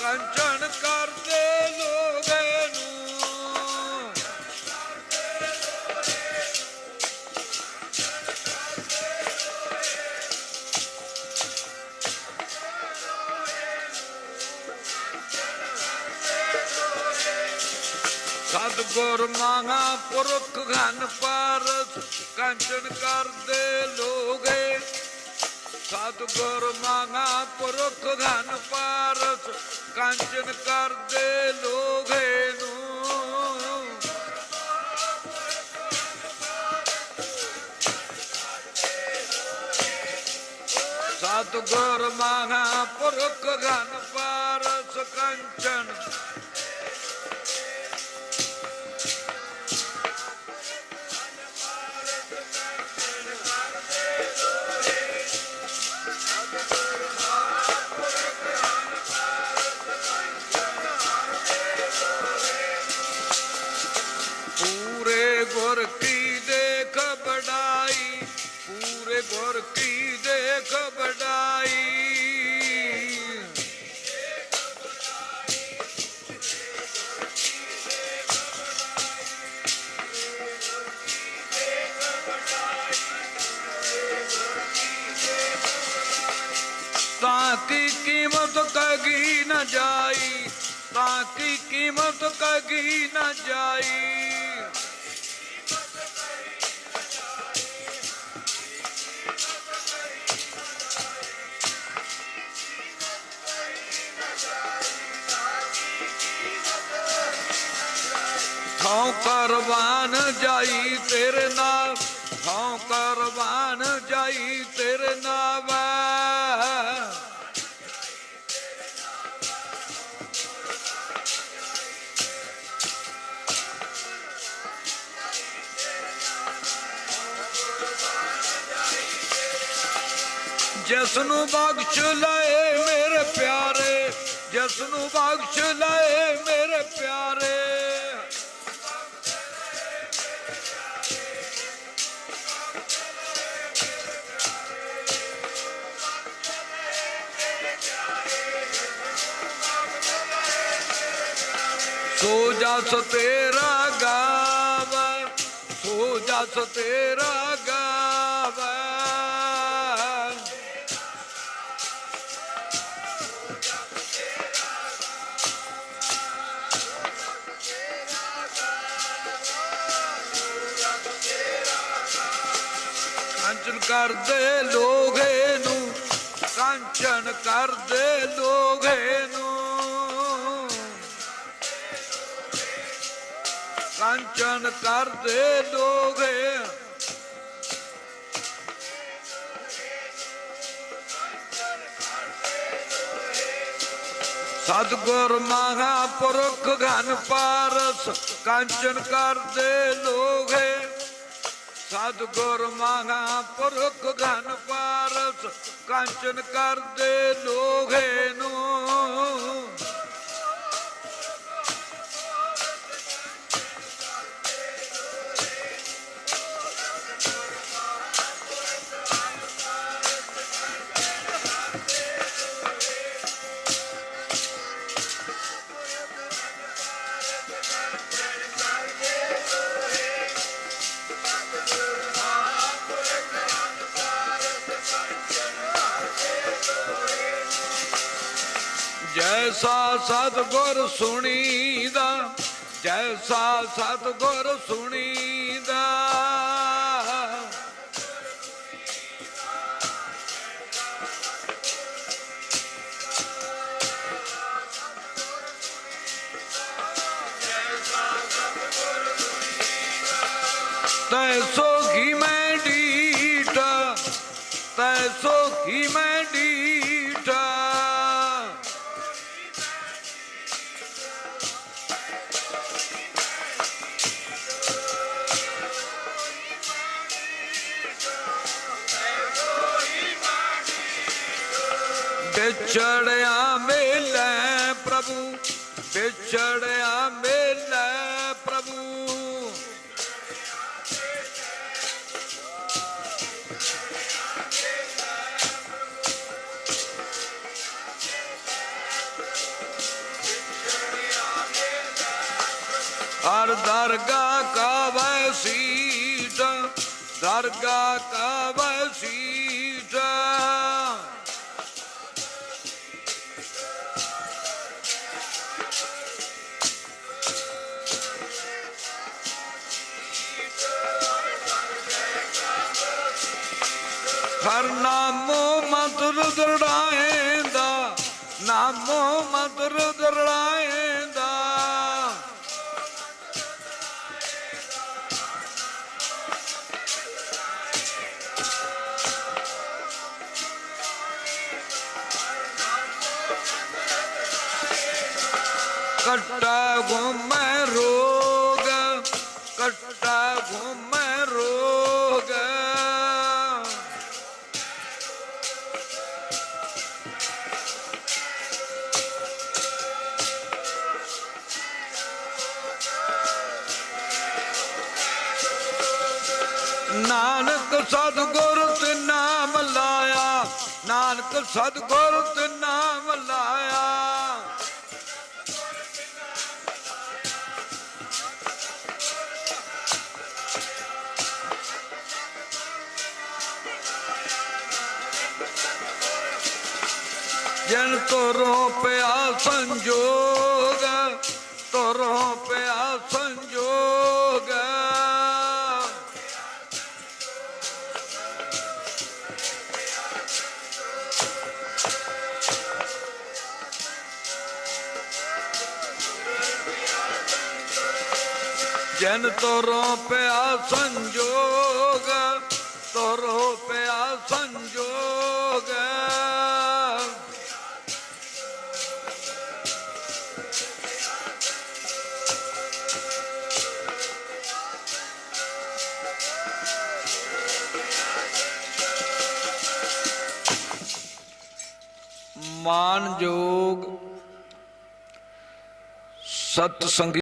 ਕੰਚਨ ਕਰਦੇ ਲੋਗੇ ਨੂੰ। ਸਤਿਗੁਰ ਮਾਂਗਾ ਪੁਰਖ ਘਨ ਪਾਰਸ ਕੰਚਨ ਕਰਦੇ ਲੋਗੇ ਸਤਿਗੁਰ ਮਾਂਗਾ ਪੁਰਖ ਘਨ ਪਾਰਸ, ਕੰਚਨ ਕਰਦੇ ਲੋਗੇ ਨੂੰ। ਸਤਿਗੁਰ ਮਾਂਗਾ ਪੁਰਖ ਘਨ ਪਾਰਸ, ਕੰਚਨ ਗੁਰ ਕੀ ਦੇਖ ਬੜਾਈ ਤਾਂ ਕੀ ਕੀਮਤ ਕਗੀ ਨਾ ਜਾਈ? ਤਾਂ ਕੀ ਕੀਮਤ ਕਗੀ ਨਾ ਜਾਈ? ਥਾਂ ਕਰਵਾਨ ਜਾਈ ਤੇਰੇ ਨਾਲ ਥਾਂ ਕਰਵਾਨ ਜਾਈ ਤੇਰੇ ਨਾਲ ਜਿਸ ਨੂੰ ਬਖਸ਼ ਲਏ ਮੇਰੇ ਪਿਆਰੇ ਜਿਸ ਨੂੰ ਬਖਸ਼ ਲਏ ਸੋ ਜਸ ਤੇਰਾ ਗਾਵੇ, ਸੋ ਜਸ ਤੇਰਾ ਗਾਵੇ। ਕੰਚਨ ਕਰਦੇ ਲੋਗੇ ਨੂੰ, ਕੰਚਨ ਕਰਦੇ ਲੋਗੇ ਕੰਚਨ ਕਰਦੇ ਲੋਗੇ ਸਤਿਗੁਰ ਮਹਾਪੁਰਖ ਘਨ ਪਾਰਸ, ਕੰਚਨ ਕਰਦੇ ਲੋਗੇ ਸਤਿਗੁਰ ਮਹਾਪੁਰਖ ਘਨ ਪਾਰਸ, ਕੰਚਨ ਕਰਦੇ ਲੋਗੇ ਨੂੰ। ਜੈਸਾ ਸਤਿਗੁਰ ਸੁਣੀਦਾ ਜੈਸਾ ਸਤਿਗੁਰ ਸੁਣੀਦਾ। ਤੈ ਸੋਖੀ ਮੈਂ ਡੀਟਾ ਤੈ ਸੋਖੀ ਮੈਂ ਵਿਛੜਿਆ ਮੇਲੇ ਪ੍ਰਭੂ ਵਿਛੜਿਆ ਮੇਲੇ ਪ੍ਰਭੂ। ਹਰ ਦਰਗਾ ਕਾ ਵਸੀਟ ਦਰਗਾ ਕਾ ਵਸੀਟ ਹਰ ਨਾਮੋ ਮੰਤਰ ਦਰੜਾਏਂਦਾ ਨਾਮੋ ਮੰਤਰ ਦਰੜਾਏਂਦਾ। ਕਟਾ ਘੁਮੈ ਸਤਿਗੁਰ ਤੇ ਨਾਮ ਲਾਇਆ। ਨਾਨਕ ਸਤਿਗੁਰ ਤੇ ਨਾਮ ਲਾਇਆ। ਜਨ ਤੋਰੋ ਪਿਆ ਸੰਜੋਗ, ਤੋਰੋ ਪਿਆ ਜਨ ਤੋਰੋ ਪਿਆ ਸੰਜੋਗ ਤੋਰੋ ਪਿਆ ਸੰਜੋਗ। ਮਾਨਯੋਗ ਸਤ ਸੰਗੀ